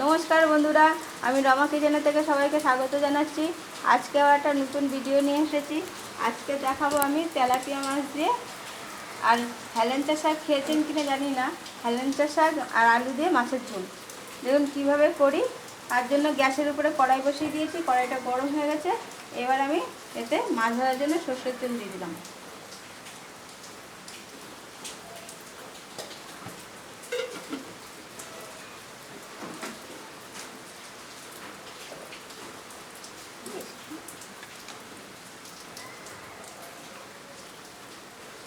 নমস্কার বন্ধুরা, আমি রমা কিচেনে থেকে সবাইকে স্বাগত জানাচ্ছি। আজকে আবার একটা নতুন ভিডিও নিয়ে এসেছি। আজকে দেখাবো আমি তেলাপিয়া মাছ দিয়ে। আর হেলেঞ্চা শাক খেয়েছেন কিনা জানি না। হেলেঞ্চা শাক আর আলু দিয়ে মাছের ঝোল। দেখুন কীভাবে করি। তার জন্য গ্যাসের উপরে কড়াই বসিয়ে দিয়েছি। কড়াইটা গরম হয়ে গেছে। এবার আমি এতে মাছ ধরার জন্য সর্ষের তেল দিয়ে দিলাম।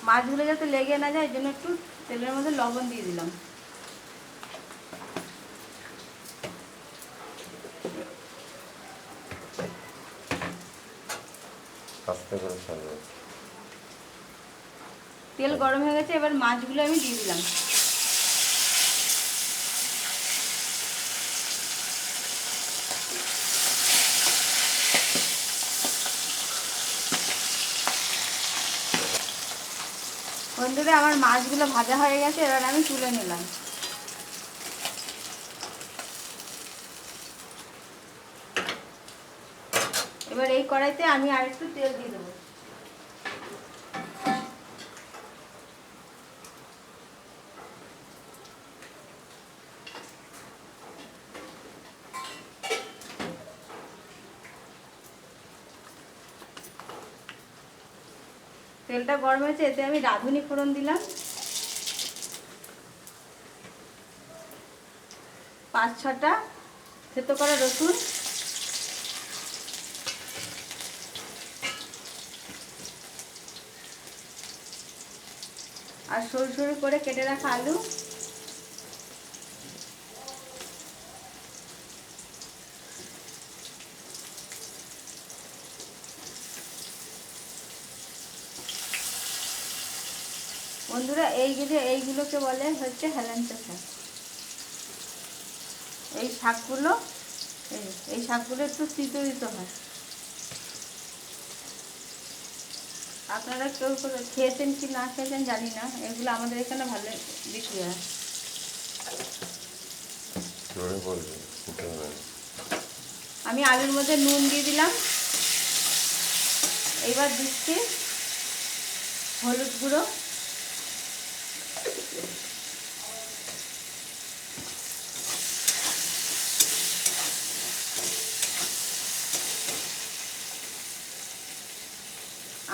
মাছগুলো যাতে লেগে না যায় জন্য একটু তেলের মধ্যে লবণ দিয়ে দিলাম। তেল গরম হয়ে গেছে এবার মাছগুলো আমি দিয়ে দিলাম। বন্ধুরা, আমার মাছগুলো ভাজা হয়ে গেছে, এবার আমি তুলে নিলাম। এবার এই কড়াইতে আমি আর একটু তেল দিয়ে দেবো। তেলটা গরম হয়েছে, এতে আমি রাঁধুনি ফোড়ন দিলাম। পাঁচ ছটা থেতো করা রসুন। আর সরু সরু করে কেটে রাখা আলু। বন্ধুরা এই যে এইগুলোকে বলে হচ্ছে হেলেঞ্চা শাক এই শাকগুলো এই এই শাকগুলো একটু তিতো দিতে হয়। আপনারা কেউ করে- খেয়েছেন কি না খেয়েছেন জানি না এগুলো আমাদের এখানে ভালো বিক্রি হয়। আমি আলুর মধ্যে নুন দিয়ে দিলাম। এইবার দিচ্ছি হলুদ গুঁড়ো।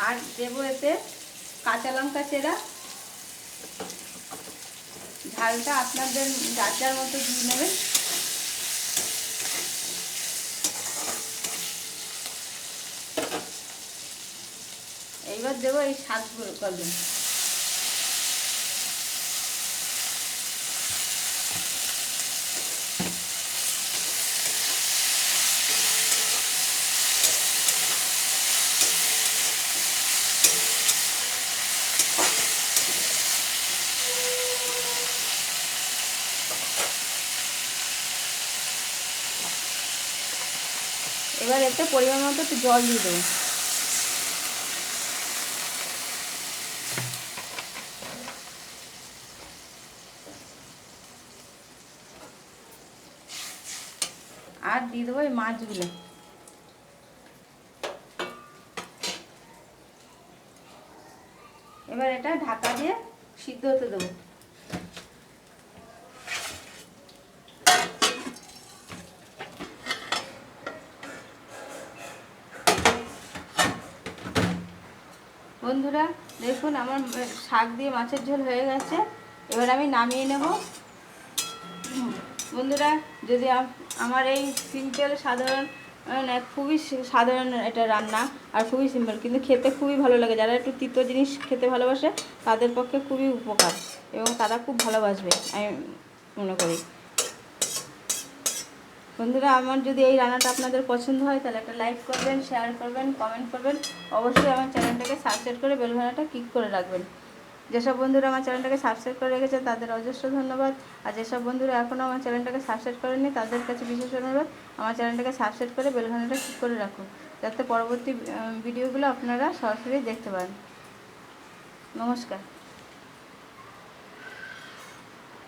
আর দেবো এতে কাঁচা লঙ্কা চেরা। ঝালটা আপনাদের যার যার মতো দিয়ে নেবেন। এইবার দেবো এই শাকগুলো করবেন এবার এতে পরিমাণ মতো একটু জল দিয়ে দেবো। আর দিয়ে দেবো এই মাছগুলো। এবার এটা ঢাকা দিয়ে সিদ্ধ হতে দেবো। বন্ধুরা, দেখুন আমার শাক দিয়ে মাছের ঝোল হয়ে গেছে। এবার আমি নামিয়ে নেব। বন্ধুরা, যদি আমার এই সিম্পল সাধারণ মানে খুবই সাধারণ এটা রান্না, আর খুবই সিম্পল, কিন্তু খেতে খুবই ভালো লাগে। যারা একটু তিতো জিনিস খেতে ভালোবাসে, তাদের পক্ষে খুবই উপকার, এবং তারা খুব ভালোবাসবে, আমি মনে করি। বন্ধুরা, আমার যদি এই রান্নাটা আপনাদের পছন্দ হয়, তাহলে একটা লাইক করবেন শেয়ার করবেন কমেন্ট করবেন। অবশ্যই আমার চ্যানেলটাকে সাবস্ক্রাইব করে বেল বাটনটা ক্লিক করে রাখবেন। যেসব বন্ধুরা আমার চ্যানেলটাকে সাবস্ক্রাইব করে রেখেছে, তাদের অজস্র ধন্যবাদ। আর যেসব বন্ধুরা এখনও আমার চ্যানেলটাকে সাবস্ক্রাইব করেনি তাদের কাছে বিশেষ অনুরোধ, আমার চ্যানেলটাকে সাবস্ক্রাইব করে বেল বাটনটা ক্লিক করে রাখুন। যাতে পরবর্তী ভিডিওগুলো আপনারা সরাসরি দেখতে পান। নমস্কার।